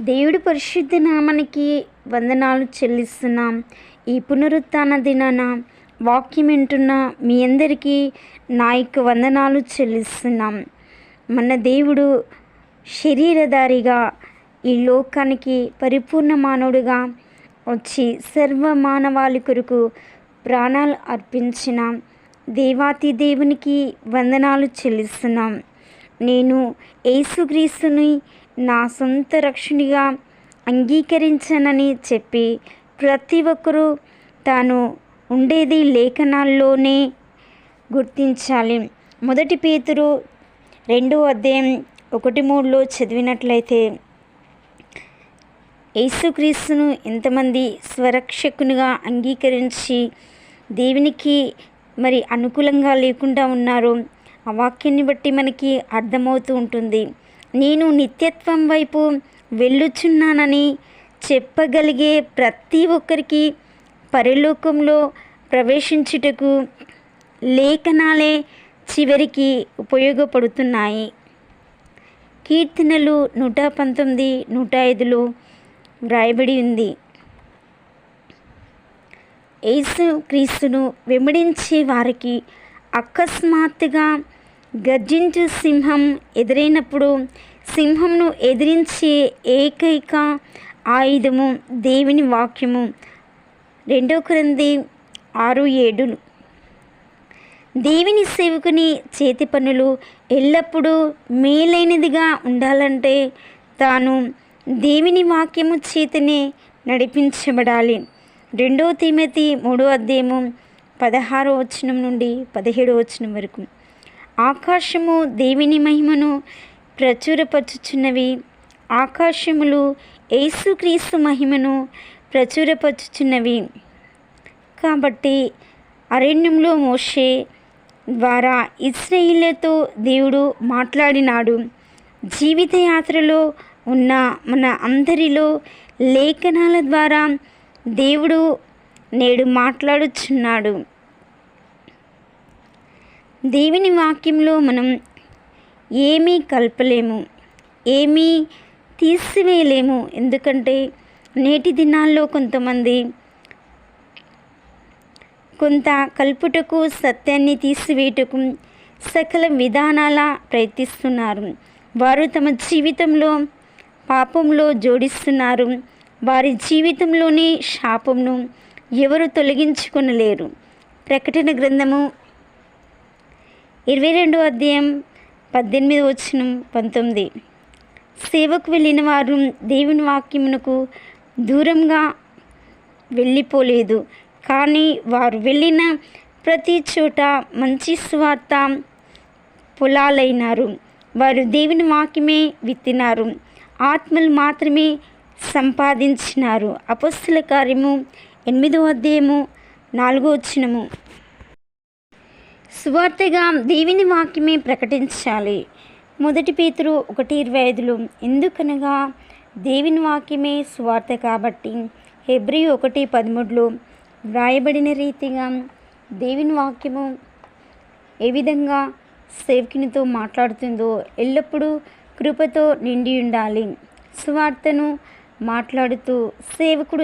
దేవుడి పరిశుద్ధ నామానికి వందనాలు చెల్లిస్తున్నాం. ఈ పునరుత్థాన దినాన వాక్యం వింటున్న మీ అందరికీ నా యొక్క వందనాలు చెల్లిస్తున్నాం. మన దేవుడు శరీరధారిగా ఈ లోకానికి పరిపూర్ణ మానవుడిగా వచ్చి సర్వ మానవాళి కొరకు ప్రాణాలు అర్పించిన దేవాతి దేవునికి వందనాలు చెల్లిస్తున్నాం. నేను యేసుక్రీస్తుని నా సొంత రక్షణిగా అంగీకరించనని చెప్పి ప్రతి ఒక్కరూ తాను ఉండేది లేఖనాల్లోనే గుర్తించాలి. మొదటి పేతురు రెండో అధ్యాయం ఒకటి మూడులో చదివినట్లయితే యేసుక్రీస్తును ఎంతమంది స్వరక్షకునిగా అంగీకరించి దేవునికి మరి అనుకూలంగా లేకుండా ఉన్నారో ఆ వాక్యాన్ని బట్టి మనకి అర్థమవుతూ ఉంటుంది. నేను నిత్యత్వం వైపు వెళ్ళుచున్నానని చెప్పగలిగే ప్రతి ఒక్కరికి పరిలోకంలో ప్రవేశించుటకు లేఖనాలే చివరికి ఉపయోగపడుతున్నాయి. కీర్తనలు నూట పంతొమ్మిది నూట ఐదులో వ్రాయబడి ఉంది. యేసు క్రీస్తును వెంబడించే వారికి అకస్మాత్తుగా గర్జించు సింహం ఎదురైనప్పుడు సింహంను ఎదిరించే ఏకైక ఆయుధము దేవుని వాక్యము. రెండో క్రింది ఆరు ఏడులు దేవుని సేవకుని చేతి పనులు ఎల్లప్పుడూ మేలైనదిగా ఉండాలంటే తాను దేవుని వాక్యము చేతనే నడిపించబడాలి. రెండో తిమతి మూడో అధ్యాయము పదహారో వచనం నుండి పదిహేడో వచనం వరకు. ఆకాశము దేవుని మహిమను ప్రచురపరచుచున్నవి. ఆకాశములు యేసుక్రీస్తు మహిమను ప్రచురపరచుచున్నవి. కాబట్టి అరణ్యంలో మోషే ద్వారా ఇస్రాయిలతో దేవుడు మాట్లాడినాడు. జీవితయాత్రలో ఉన్న మన అందరిలో లేఖనాల ద్వారా దేవుడు నేడు మాట్లాడుచున్నాడు. దేవుని వాక్యంలో మనం ఏమీ కలపలేము ఏమీ తీసివేయలేము. ఎందుకంటే నేటి దినాల్లో కొంతమంది కొంత కల్పుటకు సత్యాన్ని తీసివేయటకు సకల విధానాల ప్రయత్నిస్తున్నారు. వారు తమ జీవితంలో పాపంలో జోడిస్తున్నారు. వారి జీవితంలోని శాపంను ఎవరు తొలగించుకొనలేరు. ప్రకటన గ్రంథము ఇరవై రెండో అధ్యాయం పద్దెనిమిది వచ్చిన పంతొమ్మిది. సేవకు వెళ్ళిన వారు దేవుని వాక్యమునకు దూరంగా వెళ్ళిపోలేదు. కానీ వారు వెళ్ళిన ప్రతి చోట మంచి స్వార్థ పొలాలైనారు. వారు దేవుని వాక్యమే విత్తినారు. ఆత్మలు మాత్రమే సంపాదించినారు. అపస్తుల కార్యము ఎనిమిదో అధ్యాయము నాలుగో వచ్చినము సువార్తగా దేవుని వాక్యమే ప్రకటించాలి. మొదటి పేతురు ఒకటి ఇరవై ఐదులో ఎందుకనగా దేవుని వాక్యమే సువార్త కాబట్టి? హెబ్రి ఒకటి పదమూడులో వ్రాయబడిన రీతిగా దేవుని వాక్యము ఏ విధంగా సేవకునితో మాట్లాడుతుందో ఎల్లప్పుడూ కృపతో నిండి ఉండాలి. సువార్తను మాట్లాడుతూ సేవకుడు